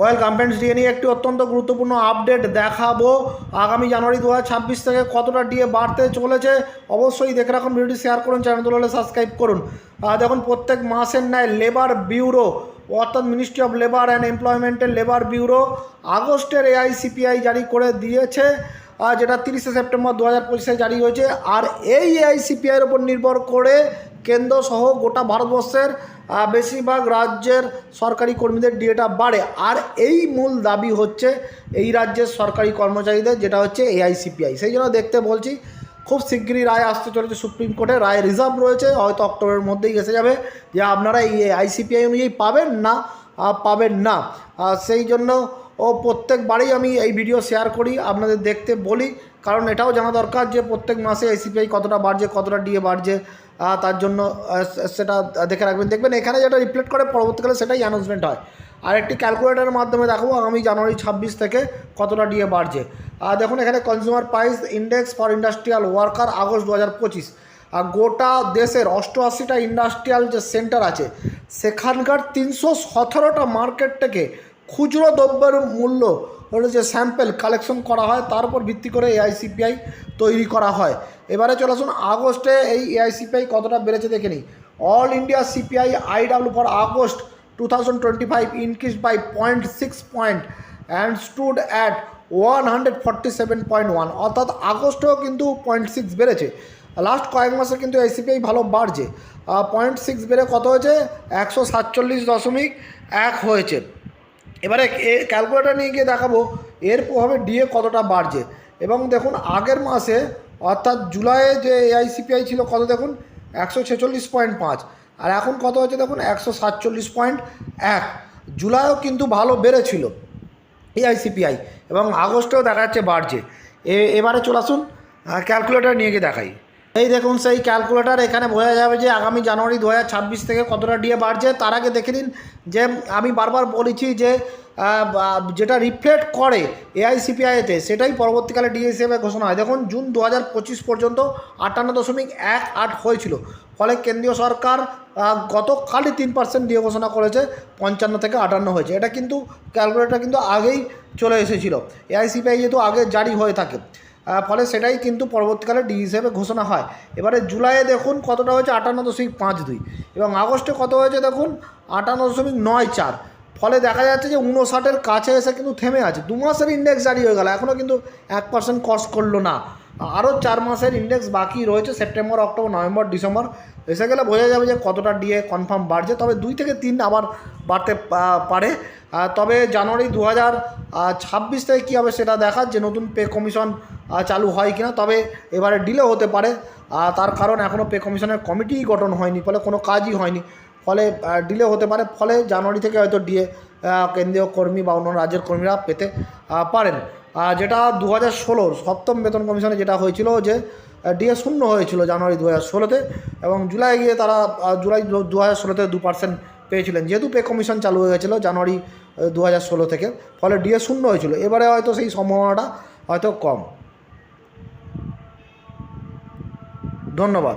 Welcome friends DA নিয়ে একটি অত্যন্ত গুরুত্বপূর্ণ আপডেট দেখাবো। আগামী জানুয়ারি দু ছাব্বিশ থেকে কতটা ডিএ বাড়তে চলেছে, অবশ্যই দেখে রাখুন, ভিডিওটি শেয়ার করুন চ্যানেল হলে সাবস্ক্রাইব করুন। দেখুন, প্রত্যেক মাসের ন্যায় লেবার ব্যুরো অর্থাৎ মিনিস্ট্রি অফ লেবার অ্যান্ড এমপ্লয়মেন্টের লেবার ব্যুরো আগস্টের এআইসিপিআই জারি করে দিয়েছে যেটা তিরিশে সেপ্টেম্বর দু হাজার পঁচিশে জারি হয়েছে। আর এই এআইসিপিআইয়ের ওপর নির্ভর করে কেন্দ্র সহ গোটা ভারতবর্ষের বেশিরভাগ রাজ্যের সরকারি কর্মীদের ডিএটা বাড়ে। আর এই মূল দাবি হচ্ছে এই রাজ্যের সরকারি কর্মচারীদের, যেটা হচ্ছে এআইসিপিআই সেই জন্য দেখতে বলছি, খুব শিগগিরই রায় আসতে চলেছে সুপ্রিম কোর্টে। রায় রিজার্ভ রয়েছে, হয়তো অক্টোবরের মধ্যেই এসে যাবে যে আপনারা এই আইসিপিআই অনুযায়ী পাবেন না পাবেন না। সেই জন্য ও প্রত্যেকবারেই আমি এই ভিডিও শেয়ার করি, আপনাদের দেখতে বলি। কারণ এটাও জানা দরকার যে প্রত্যেক মাসে আইসিপিআই কতটা বাড়ছে, কতটা ডিএ বাড়ছে তার জন্য সেটা দেখে রাখবেন। দেখবেন এখানে যেটা রিফ্লেক্ট করে, পরবর্তীকালে সেটাই অ্যানাউন্সমেন্ট হয়। আর একটি ক্যালকুলেটারের মাধ্যমে দেখাবো আগামী জানুয়ারি ছাব্বিশ থেকে কতটা ডিএ বাড়ছে। আর দেখুন এখানে consumer price index for industrial worker August দু হাজার পঁচিশ। আর গোটা দেশের অষ্টআশিটা ইন্ডাস্ট্রিয়াল যে সেন্টার আছে, সেখানকার তিনশো সতেরোটা মার্কেট থেকে খুচরো দ্রব্যের মূল্য হলো যে স্যাম্পেল কালেকশন করা হয়, তার উপর ভিত্তি করে এআইসিপিআই তৈরি করা হয়। এবারে চলে আসুন আগস্টে এই এআইসিপিআই কতটা বেড়েছে দেখে নিই। All India CPI IW for August two thousand twenty five increase by point six point and stood at one hundred forty seven point one অর্থাৎ আগস্টেও কিন্তু পয়েন্ট সিক্স বেড়েছে। লাস্ট কয়েক মাসে কিন্তু এসিপিআই ভালো বাড়ছে। পয়েন্ট সিক্স বেড়ে কত হয়েছে? একশো সাতচল্লিশ দশমিক এক হয়েছে। এবারে এ ক্যালকুলেটার নিয়ে গিয়ে দেখাবো, এর প্রভাবে ডিএ কতটা বাড়ছে। এবং দেখুন, আগের মাসে, অর্থাৎ জুলাইয়ে যে এআইসিপিআই ছিল, কত দেখুন? একশো ছেচল্লিশ পয়েন্ট পাঁচ। আর এখন কত হচ্ছে দেখুন? একশো সাতচল্লিশ পয়েন্ট এক। জুলাইও কিন্তু ভালো বেড়েছিল এআইসিপিআই এবং আগস্টেও দেখা যাচ্ছে বাড়ছে। এবারে চলে আসুন ক্যালকুলেটার নিয়ে গিয়ে দেখাই। এই দেখুন সেই ক্যালকুলেটার এখানে বোঝা যাবে যে আগামী জানুয়ারি দু থেকে কতটা ডিএ বাড়ছে। তার আগে দেখে নিন যে আমি বারবার বলেছি যে যেটা রিফ্লেক্ট করে এআইসিপিআইতে সেটাই পরবর্তীকালে ডিএ হিসেবে ঘোষণা হয়। দেখুন, জুন দু হাজার পঁচিশ পর্যন্ত আটান্ন দশমিক এক আট হয়েছিল। ফলে কেন্দ্রীয় সরকার গতকালই তিন পার্সেন্ট দিয়ে ঘোষণা করেছে, পঞ্চান্ন থেকে আটান্ন হয়েছে। এটা কিন্তু ক্যালকুলেটর কিন্তু আগেই চলে এসেছিল। এআইসিপিআই যেহেতু আগে জারি হয়ে থাকে। ফলে সেটাই কিন্তু পরবর্তীকালে ডি হিসেবে ঘোষণা হয়। এবারে জুলাইয়ে দেখুন কতটা হয়েছে? আটান্ন দশমিক পাঁচ দুই। এবং আগস্টে কত হয়েছে দেখুন? আটান্ন দশমিক নয় চার। ফলে দেখা যাচ্ছে যে উনষাটের কাছে এসে কিন্তু থেমে আছে। দু মাসের ইন্ডেক্স জারি হয়ে গেল। এখনও কিন্তু এক পার্সেন্ট কস করল না। আরও চার মাসের ইন্ডেক্স বাকি রয়েছে সেপ্টেম্বর অক্টোবর নভেম্বর ডিসেম্বর এসে গেলে বোঝা যাবে যে কতটা ডিএ কনফার্ম বাড়ছে। তবে দুই থেকে তিন আবার বাড়তে পারে। তবে জানুয়ারি দু হাজার ছাব্বিশ থেকে কী হবে সেটা দেখার যে নতুন পে কমিশন চালু হয় কিনা। তবে এবারে ডিলে হতে পারে। তার কারণ এখনও পে কমিশনের কমিটিই গঠন হয়নি, ফলে কোনো কাজই হয়নি। ফলে ডিলে হতে পারে। ফলে জানুয়ারি থেকে হয়তো ডিএ কেন্দ্রীয় কর্মী বা অন্য রাজ্যের কর্মীরা পেতে পারেন। যেটা দু হাজার ষোলোর সপ্তম বেতন কমিশনে যেটা হয়েছিল যে ডিএ শূন্য হয়েছিল জানুয়ারি দু হাজার ষোলোতে এবং জুলাই গিয়ে তারা জুলাই দু হাজার ষোলোতে দু পার্সেন্ট পেয়েছিলেন। যেহেতু পে কমিশন চালু হয়ে গেছিল জানুয়ারি দু হাজার ষোলো থেকে, ফলে ডিএ শূন্য হয়েছিল। এবারে হয়তো সেই সম্ভাবনাটা হয়তো কম। ধন্যবাদ।